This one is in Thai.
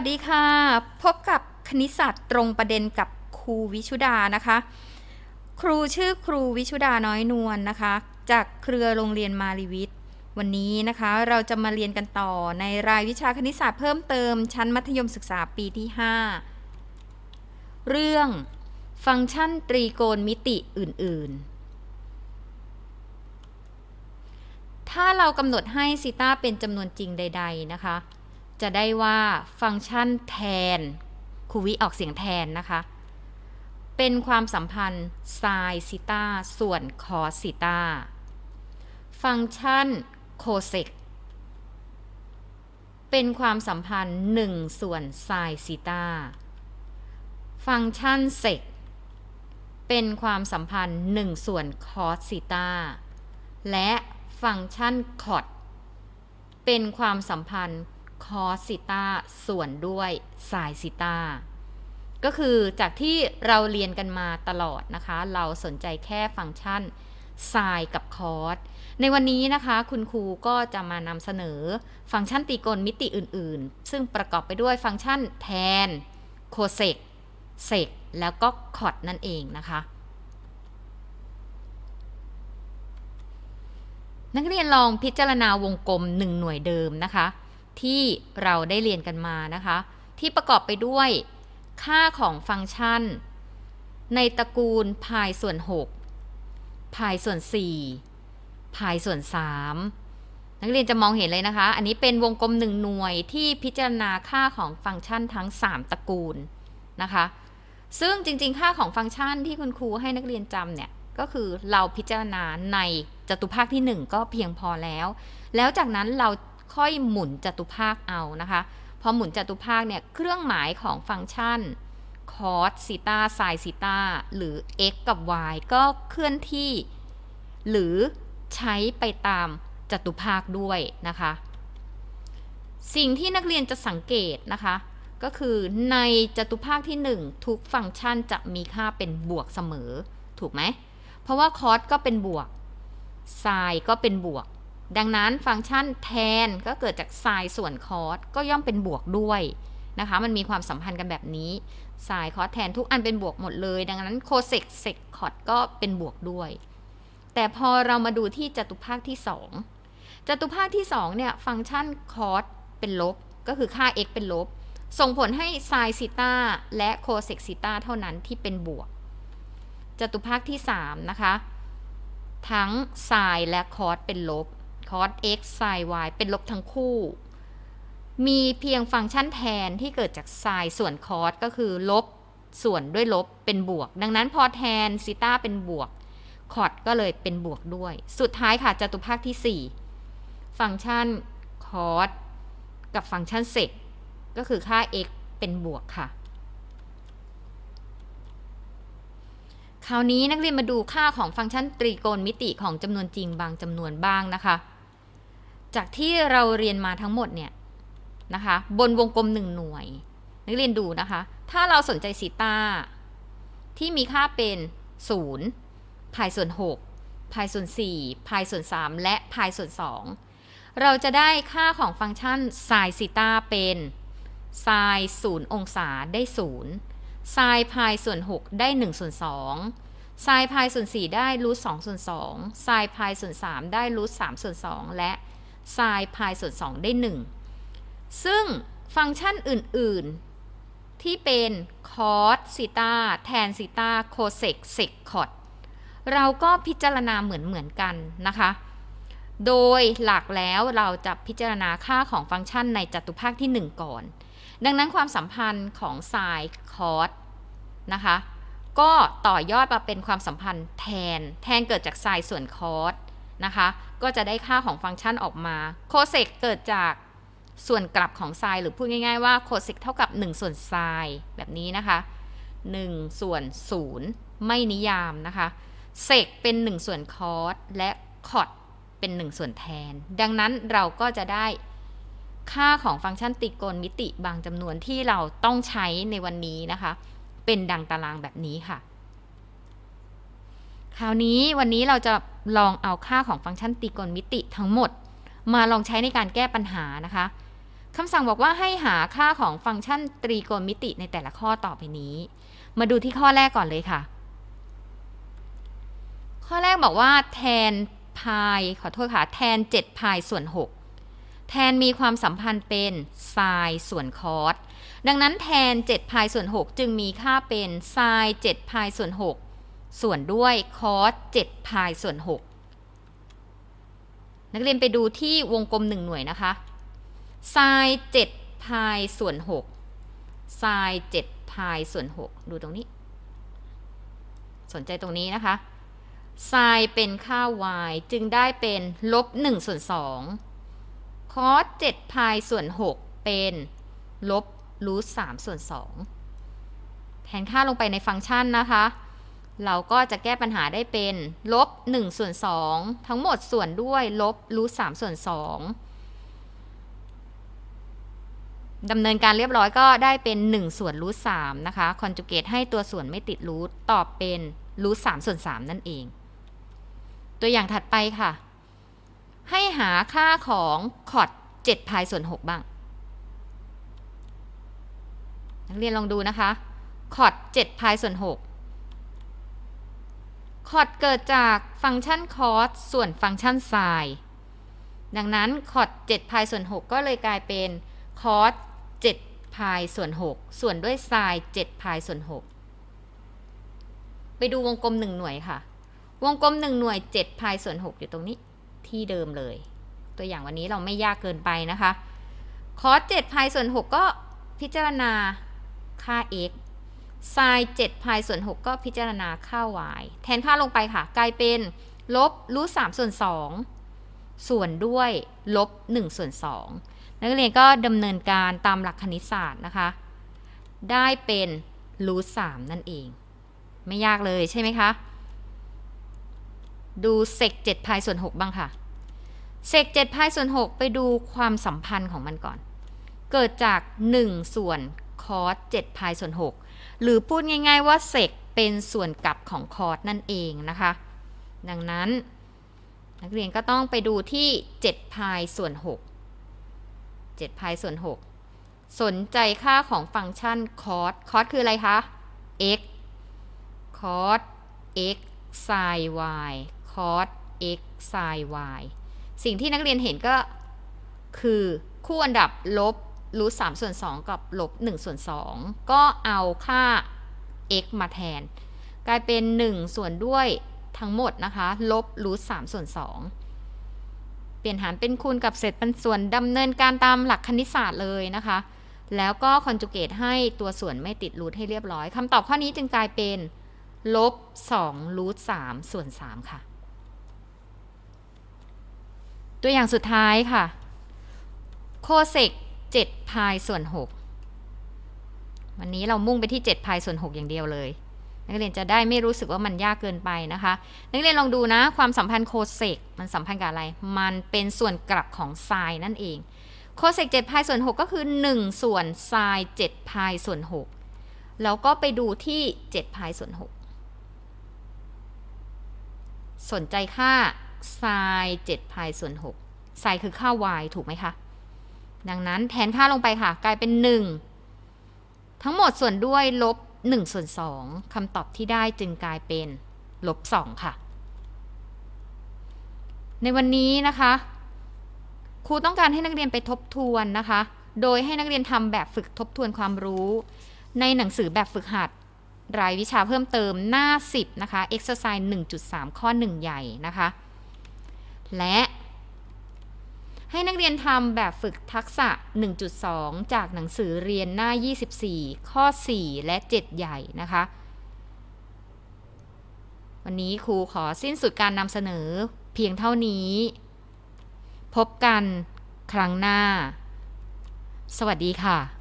วัสดีค่ะ พบกับคณิตศาสตร์ตรงประเด็นกับครูวิชุดานะคะ ครูชื่อครูวิชุดาน้อยนวลนะคะ จากเครือโรงเรียนมารีวิทย์วันนี้นะคะเราจะมาเรียนกันต่อในรายวิชาคณิตศาสตร์เพิ่มเติมชั้นมัธยมศึกษาปีที่ 5 เรื่องฟังก์ชันตรีโกณมิติอื่น ๆ ถ้าเรากำหนดให้ซีตาเป็นจำนวนจริงใด ๆ นะคะ จะได้ว่าฟังก์ชันแทนครูวิออกเสียงแทนนะคะ เป็นความสัมพันธ์ไซน์ซิตาส่วนคอสซิตาฟังก์ชันโคเซกเป็นความสัมพันธ์1ส่วนไซน์ซิตาฟังก์ชันเซกเป็นความสัมพันธ์1ส่วนคอสซิตาและฟังก์ชันคอดเป็นความสัมพันธ์ คอสซิตาส่วนด้วยไซซิตาก็คือจากที่เราเรียนกันมาตลอดนะคะ เราสนใจแค่ฟังก์ชันไซกับคอสในวันนี้นะคะ คุณครูก็จะมานำเสนอฟังก์ชันตรีโกณมิติอื่นๆ ซึ่งประกอบไปด้วยฟังก์ชันแทน โคเซกเซกแล้วก็คอดนั่นเองนะคะ นักเรียนลองพิจารณาวงกลม 1 หน่วยเดิมนะคะ ที่เราได้เรียนกันมานะคะ ที่ประกอบไปด้วยค่าของฟังก์ชัน ในตระกูลพายส่วน 6 พายส่วน 4 พายส่วน 3 นักเรียนจะมองเห็นเลยนะคะ อันนี้เป็นวงกลม1หน่วยที่พิจารณาค่าของฟังก์ชันทั้ง 3 ตระกูลนะคะ ซึ่งจริงๆ ค่าของฟังก์ชันที่คุณครูให้นักเรียนจำเนี่ยก็คือเราพิจารณาในจตุภาคที่ 1 ก็เพียงพอแล้ว แล้วจากนั้นเรา ค่อยหมุนจัตุภาคเอานะคะ พอหมุนจัตุภาคเนี่ยเครื่องหมายของฟังก์ชัน cos ซีตา sin ซีตาหรือ x กับ y ก็เคลื่อนที่ หรือใช้ไปตามจตุภาคด้วยนะคะ สิ่งที่นักเรียนจะสังเกตนะคะ ก็คือในจตุภาคที่ 1 ทุกฟังก์ชันจะมีค่าเป็นบวกเสมอ ถูกไหม เพราะว่า cos ก็เป็นบวก sin ก็เป็นบวก ดังนั้นฟังก์ชันแทนก็เกิดจาก sin ส่วน cos ก็ย่อมเป็นบวกด้วยนะคะ มันมีความสัมพันธ์กันแบบนี้ sin cos แทนทุกอันเป็นบวกหมดเลย ดังนั้น cosec sec cot ก็เป็นบวกด้วย แต่พอเรามาดูที่จตุภาคที่ 2จตุภาคที่2เนี่ยฟังก์ชัน cos เป็นลบ ก็คือค่า x เป็นลบ ส่งผลให้ sin ซีตาและ cosec ซีตาเท่านั้นที่เป็นบวกจตุภาคที่ 3 นะคะ ทั้ง sin และ cos เป็นลบ cos x sin y เป็นลบทั้งคู่ มีเพียงฟังก์ชันแทนที่เกิดจาก sin ส่วน cos ก็คือลบส่วนด้วยลบเป็นบวก ดังนั้นพอแทนซีตาเป็นบวกคอดก็เลยเป็นบวกด้วย สุดท้ายค่ะจตุภาคที่ 4 ฟังก์ชัน cos กับฟังก์ชัน sec ก็คือค่า x เป็นบวกค่ะ คราวนี้นักเรียนมาดูค่าของฟังก์ชันตรีโกณมิติของจำนวนจริงบางจำนวนบ้างนะคะ จากที่เราเรียนมาทั้งหมดเนี่ยนะคะบนวงกลม1หน่วย นักเรียนดูนะคะ ถ้าเราสนใจซีตาที่มีค่าเป็น 0 พายส่วน 6 พายส่วน 4 พายส่วน 3 และพายส่วน 2 เราจะได้ค่าของฟังก์ชันไซน์ซีตาเป็นไซน์0องศาได้ 0 ไซน์พายส่วน 6 ได้1ส่วน2ไซน์พายส่วน 4 ได้รูท2ส่วน2ไซน์พายส่วน 3 ได้รูท3ส่วน2และ ไซน์พายส่วน 2 ได้ 1 ซึ่งฟังก์ชันอื่น ๆ ที่เป็นคอสซีตาแทนซีตาโคเซกเซกคอดเราก็พิจารณาเหมือนเหมือนกันนะคะ โดยหลักแล้วเราจะพิจารณาค่าของฟังก์ชันในจัตุภาคที่ 1 ก่อน ดังนั้นความสัมพันธ์ของไซน์คอสนะคะก็ต่อยอดมาเป็นความสัมพันธ์แทน แทนเกิดจากไซน์ส่วนคอส นะคะ ก็จะได้ค่าของฟังก์ชันออกมาโคเซกเกิดจากส่วนกลับของไซน์หรือพูดง่ายๆว่าโคเซกเท่ากับ 1 ส่วนไซน์แบบนี้นะคะ 1 ส่วน 0 ไม่นิยามนะคะเซกเป็น 1 ส่วนคอสและคอดเป็น 1 ส่วนแทน ดังนั้นเราก็จะได้ค่าของฟังก์ชันตรีโกณมิติบางจำนวนที่เราต้องใช้ในวันนี้นะคะ เป็นดังตารางแบบนี้ค่ะ คราวนี้วันนี้เราจะลองเอาค่าของฟังก์ชันตรีโกณมิติทั้งหมด มาลองใช้ในการแก้ปัญหานะคะคำสั่งบอกว่าให้หาค่าของฟังก์ชันตรีโกณมิติในแต่ละข้อต่อไปนี้ มาดูที่ข้อแรกก่อนเลยค่ะ ข้อแรกบอกว่าแทนพายขอโทษค่ะ แทน7พายส่วน 6 แทนมีความสัมพันธ์เป็นไซน์ส่วนคอสดังนั้นแทน7พายส่วน 6 จึงมีค่าเป็นไซน์7พายส่วน 6 ส่วนด้วยคอส7พายส่วน 6 นักเรียนไปดูที่วงกลม 1 หน่วยนะคะไซน์7พายส่วน6ไซน์7พายส่วน 6 ดูตรงนี้ สนใจตรงนี้นะคะไซน์เป็นค่า y จึงได้เป็นลบ1ส่วน2คอส7พายส่วน 6 เป็นลบรูท3ส่วน 2 แทนค่าลงไปในฟังก์ชันนะคะ เราก็จะแก้ปัญหาได้เป็นลบ1ส่วน2ทั้งหมดส่วนด้วยลบรูท3ส่วน2ดำเนินการเรียบร้อยก็ได้เป็น 1 ส่วนรูท3นะคะคอนจูเกตให้ตัวส่วนไม่ติดรูทตอบเป็นรูท3ส่วน3นั่นเอง ตัวอย่างถัดไปค่ะ ให้หาค่าของคอด7พายส่วน 6 บ้าง นักเรียนลองดูนะคะคอด7พายส่วน 6 คอร์ดเกิดจากฟังก์ชันคอสส่วนฟังก์ชันไซน์ดังนั้นคอร์ด7พายส่วน 6 ก็เลยกลายเป็นคอส7พายส่วน 6 ส่วนด้วยไซน์7พายส่วน 6 ไปดูวงกลม 1 หน่วยค่ะ วงกลม 1 หน่วย7พายส่วน 6 อยู่ตรงนี้ที่เดิมเลย ตัวอย่างวันนี้เราไม่ยากเกินไปนะคะ คอร์ส7พายส่วน 6 ก็พิจารณาค่า x ไซน์7พายส่วน 6 ก็พิจารณาค่า y แทนค่าลงไปค่ะ กลายเป็นลบรูท3ส่วน 2 ส่วนด้วยลบ1ส่วน 2 นักเรียนก็ดำเนินการตามหลักคณิตศาสตร์นะคะ ได้เป็นรูท3นั่นเอง ไม่ยากเลยใช่ไหมคะ ดูเซก7พายส่วน 6 บ้างค่ะเซก7พายส่วน 6 ไปดูความสัมพันธ์ของมันก่อน เกิดจาก 1 ส่วนคอส7พายส่วน 6 หรือพูดง่ายๆว่าเซกเป็นส่วนกลับของคอร์สนั่นเองนะคะ ดังนั้น นักเรียนก็ต้องไปดูที่7พายส่วน6 7พายส่วน 6 สนใจค่าของฟังก์ชันคอร์สคอร์สคืออะไรคะ x คอร์ส x sin y คอร์ส x sin y สิ่งที่นักเรียนเห็นก็คือคู่อันดับลบ รูท3ส่วน2กับลบ1ส่วน2ก็เอาค่า x มาแทน กลายเป็น1ส่วนด้วยทั้งหมดนะคะ ลบรูท3ส่วน2เปลี่ยนหารเป็นคูณกับเศษเป็นส่วนดำเนินการตามหลักคณิตศาสตร์เลยนะคะ แล้วก็คอนจูเกตให้ตัวส่วนไม่ติดรูทให้เรียบร้อยคำตอบข้อนี้จึงกลายเป็นลบ2รูท3ส่วน 3 ค่ะ ตัวอย่างสุดท้ายค่ะ โคเซก 7พายส่วน 6 วันนี้เรามุ่งไปที่ 7พายส่วน 6 อย่างเดียวเลยนักเรียนจะได้ไม่รู้สึกว่ามันยากเกินไปนะคะ นักเรียนลองดูนะ ความสัมพันธ์โคเซกมันสัมพันธ์กับอะไร มันเป็นส่วนกลับของไซน์นั่นเอง โคเซก7พายส่วน 6 ก็คือ 1 ส่วนไซน์7พายส่วน 6 แล้วก็ไปดูที่ 7พายส่วน 6 สนใจค่าไซน์7พายส่วน 6ไซน์คือค่า y ถูกไหมคะ ดังนั้นแทนค่าลงไปค่ะ กลายเป็น 1 ทั้งหมดส่วนด้วยลบ1ส่วน2คำตอบที่ได้จึงกลายเป็นลบ2ค่ะ ในวันนี้นะคะ ครูต้องการให้นักเรียนไปทบทวนนะคะ โดยให้นักเรียนทำแบบฝึกทบทวนความรู้ ในหนังสือแบบฝึกหัด รายวิชาเพิ่มเติมหน้า 10 นะคะ exercise 1.3 ข้อ 1 ใหญ่นะคะ และ ให้นักเรียนทำแบบฝึกทักษะ 1.2 จากหนังสือเรียนหน้า 24 ข้อ 4 และ 7 ใหญ่นะคะ วันนี้ครูขอสิ้นสุดการนำเสนอเพียงเท่านี้ พบกันครั้งหน้า สวัสดีค่ะ